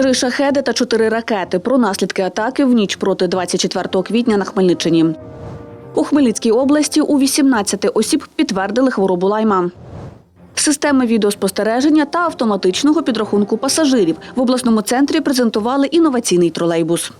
Три шахеди та чотири ракети про наслідки атаки в ніч проти 24 квітня на Хмельниччині. У Хмельницькій області у 18 осіб підтвердили хворобу лайма. Системи відеоспостереження та автоматичного підрахунку пасажирів в обласному центрі презентували інноваційний тролейбус.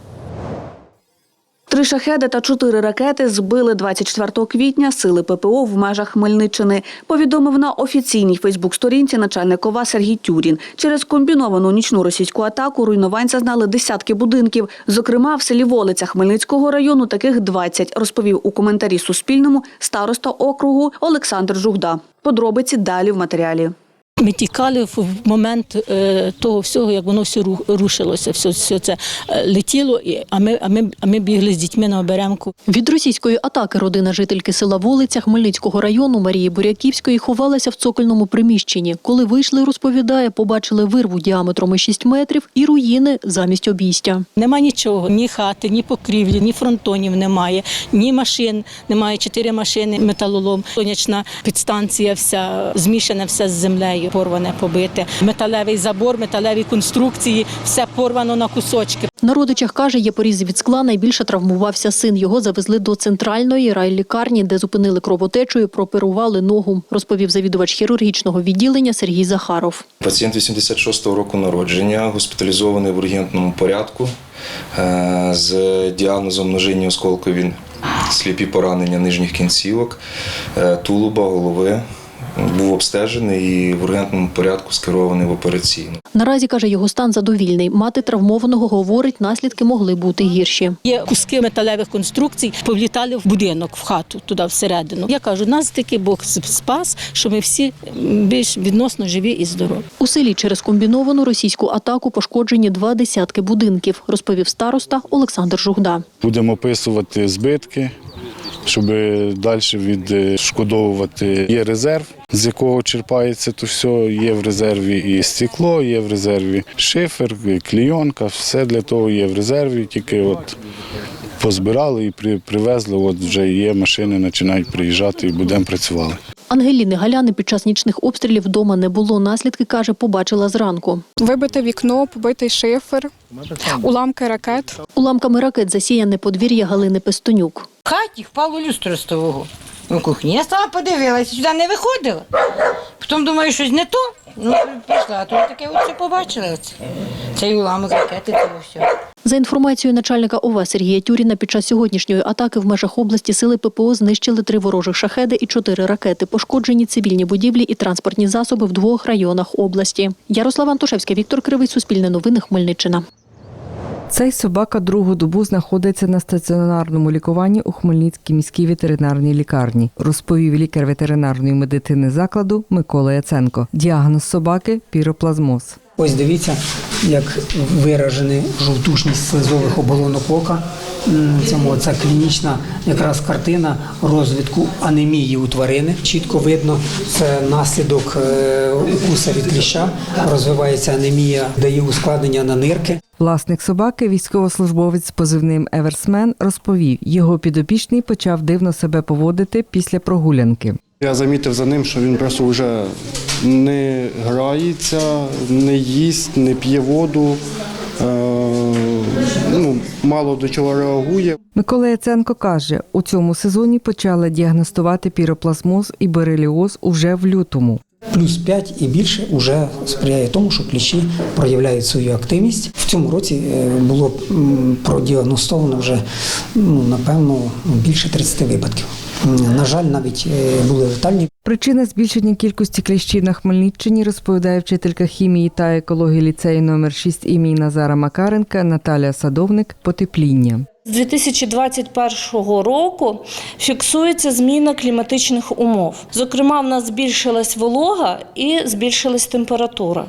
Три шахеди та чотири ракети збили 24 квітня сили ППО в межах Хмельниччини. Повідомив на офіційній Фейсбук-сторінці начальник ОВА Сергій Тюрін. Через комбіновану нічну російську атаку руйнувань зазнали десятки будинків. Зокрема, в селі Волиця Хмельницького району таких 20, розповів у коментарі Суспільному староста округу Олександр Жугда. Подробиці далі в матеріалі. Ми тікали в момент е, того всього, як воно все рушилося, все, все це е, летіло, а ми, а, ми, а ми бігли з дітьми на оберемку. Від російської атаки родина жительки села Волиця Хмельницького району Марії Буряківської ховалася в цокольному приміщенні. Коли вийшли, розповідає, побачили вирву діаметром 6 метрів і руїни замість обійстя. Нема нічого, ні хати, ні покрівлі, ні фронтонів немає, ні машин, немає чотири машини, металолом, сонячна підстанція вся змішана все з землею, порване, побите. Металевий забор, металеві конструкції, все порвано на кусочки. На родичах каже, є порізи від скла. Найбільше травмувався син. Його завезли до центральної райлікарні, де зупинили кровотечу і прооперували ногу, розповів завідувач хірургічного відділення Сергій Захаров. Пацієнт 86-го року народження, госпіталізований в ургентному порядку е, з діагнозом ножинні осколкові сліпі поранення нижніх кінцівок, е, тулуба, голови. Був обстежений і в ургентному порядку скерований в операційну. Наразі каже, його стан задовільний. Мати травмованого говорить, наслідки могли бути гірші. Є куски металевих конструкцій, повлітали в будинок, в хату, туди всередину. Я кажу, нас таки Бог спас, що ми всі більш відносно живі і здорові. У селі через комбіновану російську атаку пошкоджені два десятки будинків, розповів староста Олександр Жугда. Будемо описувати збитки, щоб далі відшкодовувати. Є резерв, з якого черпається то все. Є в резерві і стекло, є в резерві шифер, клійонка, все для того є в резерві, тільки от позбирали і привезли. От вже є машини, починають приїжджати і будемо працювати. Ангеліни Галяни під час нічних обстрілів вдома не було. Наслідки каже, побачила зранку. Вибите вікно, побитий шифер, уламки ракет. Уламками ракет засіяне подвір'я Галини Пестонюк. В хаті впало люстра з того. У кухні. Я стала подивилася, сюди не виходила. Потім думаю, щось не то. Ну, пішла, тут таке оце побачили. Оце. Цей уламок ракети, це все. За інформацією начальника ОВА Сергія Тюріна, під час сьогоднішньої атаки в межах області сили ППО знищили три ворожих шахеди і чотири ракети. Пошкоджені цивільні будівлі і транспортні засоби в двох районах області. Ярослава Антошевська, Віктор Кривий, Суспільне новини, Хмельниччина. Цей собака другу добу знаходиться на стаціонарному лікуванні у Хмельницькій міській ветеринарній лікарні, розповів лікар ветеринарної медицини закладу Микола Яценко. Діагноз собаки піроплазмоз. Ось дивіться, як виражена жовтушність слизових оболонок ока. Цьому це клінічна якраз картина розвитку анемії у тварини. Чітко видно, це наслідок е, укуса від кліща. Розвивається анемія, дає ускладнення на нирки. Власник собаки, військовослужбовець з позивним Еверсмен, розповів, його підопічний почав дивно себе поводити після прогулянки. Я замітив за ним, що він просто вже не грається, не їсть, не п'є воду, е, ну, мало до чого реагує. Микола Яценко каже, у цьому сезоні почали діагностувати піроплазмоз і бореліоз уже в лютому. Плюс 5 і більше вже сприяє тому, що кліщі проявляють свою активність. В цьому році е, було продіагностовано вже ну, напевно більше 30 випадків. На жаль, навіть е, були летальні Причина збільшення кількості кліщів на Хмельниччині розповідає вчителька хімії та екології ліцею номер 6 імені Назара Макаренка Наталія Садовник потепління. З 2021 року фіксується зміна кліматичних умов. Зокрема, в нас збільшилась волога і збільшилась температура.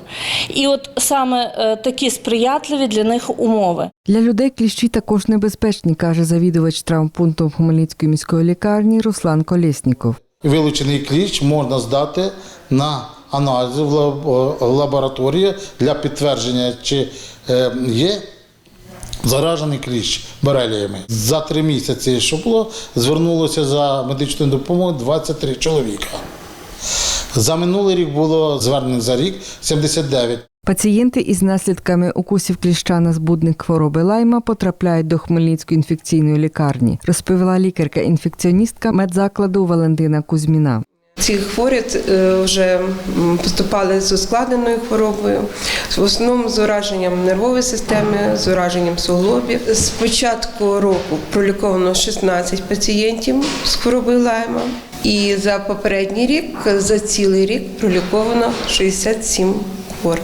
І от саме е, такі сприятливі для них умови. Для людей кліщі також небезпечні, каже завідувач травмпункту Хмельницької міської лікарні Руслан Колєсніков. Вилучений кліщ можна здати на аналізи в лабораторії для підтвердження, чи е, є заражений кліщ бореліями. За три місяці, що було, звернулося за медичною допомогою 23 чоловіка. За минулий рік було звернень за рік 79. Пацієнти із наслідками укусів кліща на збудник хвороби лайма потрапляють до Хмельницької інфекційної лікарні, розповіла лікарка-інфекціоністка медзакладу Валентина Кузьміна. Ці хворі е, вже поступали з ускладненою хворобою, в основному з ураженням нервової системи, з ураженням суглобів. З початку року проліковано 16 пацієнтів з хворобою лайма. І за попередній рік, за цілий рік проліковано 67 хворих.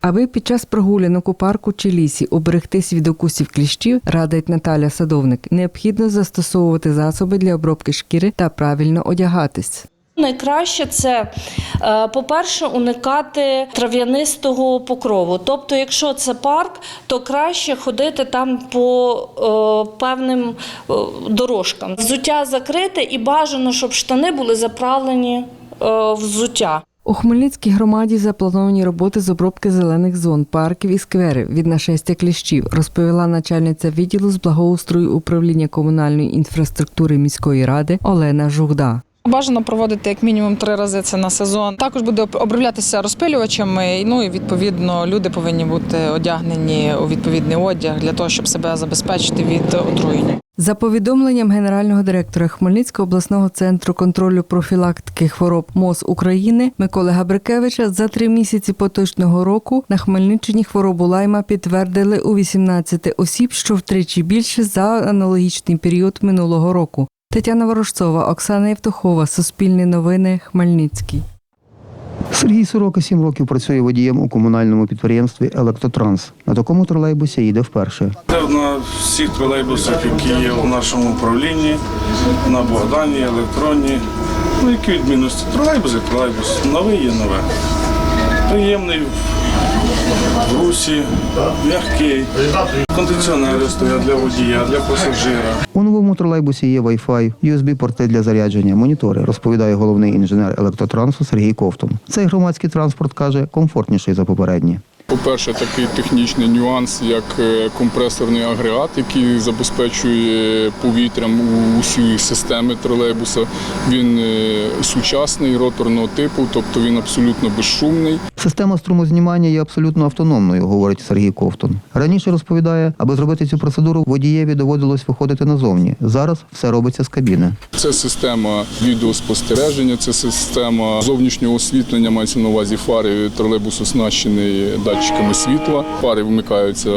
Аби під час прогулянок у парку чи лісі оберегтись від укусів кліщів, радить Наталя Садовник, необхідно застосовувати засоби для обробки шкіри та правильно одягатись. Найкраще це, е, по-перше, уникати трав'янистого покрову. Тобто, якщо це парк, то краще ходити там по е, певним е, дорожкам. Взуття закрите і бажано, щоб штани були заправлені взуття. У Хмельницькій громаді заплановані роботи з обробки зелених зон, парків і скверів від нашестя кліщів, розповіла начальниця відділу з благоустрою управління комунальної інфраструктури міської ради Олена Жугда. Бажано проводити як мінімум три рази це на сезон. Також буде оброблятися розпилювачами. Ну і відповідно люди повинні бути одягнені у відповідний одяг для того, щоб себе забезпечити від отруєння. За повідомленням генерального директора Хмельницького обласного центру контролю профілактики хвороб МОЗ України Миколи Габрикевича, за три місяці поточного року на Хмельниччині хворобу лайма підтвердили у 18 осіб, що втричі більше за аналогічний період минулого року. Тетяна Ворожцова, Оксана Євтухова, Суспільне новини, Хмельницький. Сергій Сорока сім років працює водієм у комунальному підприємстві Електротранс. На такому тролейбусі їде вперше. Це на всіх тролейбусах, які є у нашому управлінні, на Богдані, електронні. Ну, які відмінності? Тролейбус як тролейбус. Новий є нове. Приємний в русі, м'який. Кондиціонери стоять для водія, для пасажира. У новому тролейбусі є Wi-Fi, USB-порти для зарядження, монітори, розповідає головний інженер електротрансу Сергій Ковтун. Цей громадський транспорт каже комфортніший за попередні. По-перше, такий технічний нюанс, як е, компресорний агрегат, який забезпечує повітрям усі системи тролейбуса. Він е, сучасний, роторного типу, тобто він абсолютно безшумний. Система струмознімання є абсолютно автономною, говорить Сергій Ковтун. Раніше розповідає, аби зробити цю процедуру, водієві доводилось виходити назовні. Зараз все робиться з кабіни. Це система відеоспостереження, це система зовнішнього освітлення, мається на увазі фари тролейбус оснащений датчиками світла. Фари вмикаються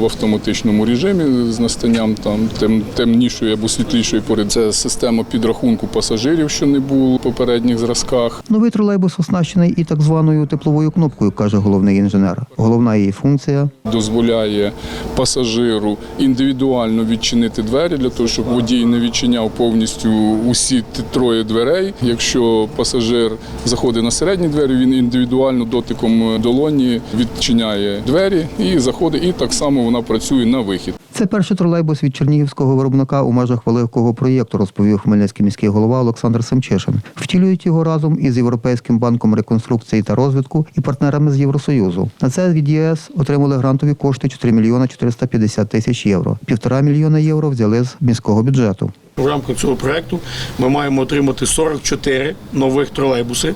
в автоматичному режимі з настанням там тем, темнішої або світлішої пори. Це система підрахунку пасажирів, що не було в попередніх зразках. Новий тролейбус оснащений і так званою тепловою кнопкою, каже головний інженер. Головна її функція дозволяє пасажиру індивідуально відчинити двері для того, щоб водій не відчиняв повністю усі троє дверей. Якщо пасажир заходить на середні двері, він індивідуально дотиком долоні відчиняє двері і заходить. І так само вона працює на вихід. Це перший тролейбус від чернігівського виробника у межах великого проєкту, розповів хмельницький міський голова Олександр Семчишин. Втілюють його разом із Європейським банком реконструкції та розвитку і партнерами з Євросоюзу. На це від ЄС отримали грантові кошти 4 мільйона 450 тисяч євро. Півтора мільйона євро взяли з міського бюджету. В рамках цього проекту ми маємо отримати 44 нових тролейбуси.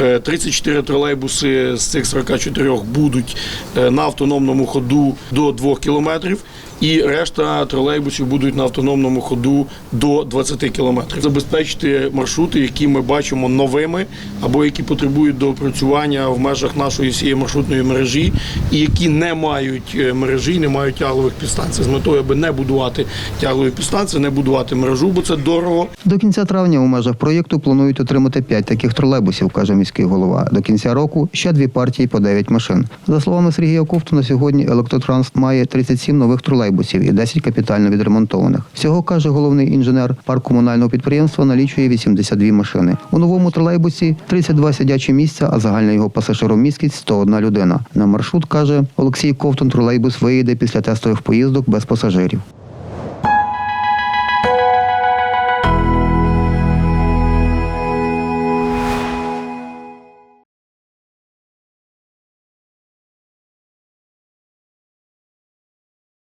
Е, 34 тролейбуси з цих 44 будуть е, на автономному ходу до 2 кілометрів. І решта тролейбусів будуть на автономному ходу до 20 кілометрів. Забезпечити маршрути, які ми бачимо новими, або які потребують доопрацювання в межах нашої всієї маршрутної мережі, і які не мають е, мережі, не мають тяглових підстанцій. З метою, аби не будувати тяглові підстанції, не будувати мережу, бо це дорого. До кінця травня у межах проєкту планують отримати 5 таких тролейбусів, каже міський голова. До кінця року ще дві партії по 9 машин. За словами Сергія Ковтуна, сьогодні електротранс має 37 нових тролейбусів і 10 капітально відремонтованих. Всього каже головний інженер парк комунального підприємства налічує 82 машини. У новому тролейбусі 32 сидячі місця, а загальна його пасажиромісткість 101 людина. На маршрут каже Олексій Ковтун, тролейбус виїде після тестових поїздок без пасажирів.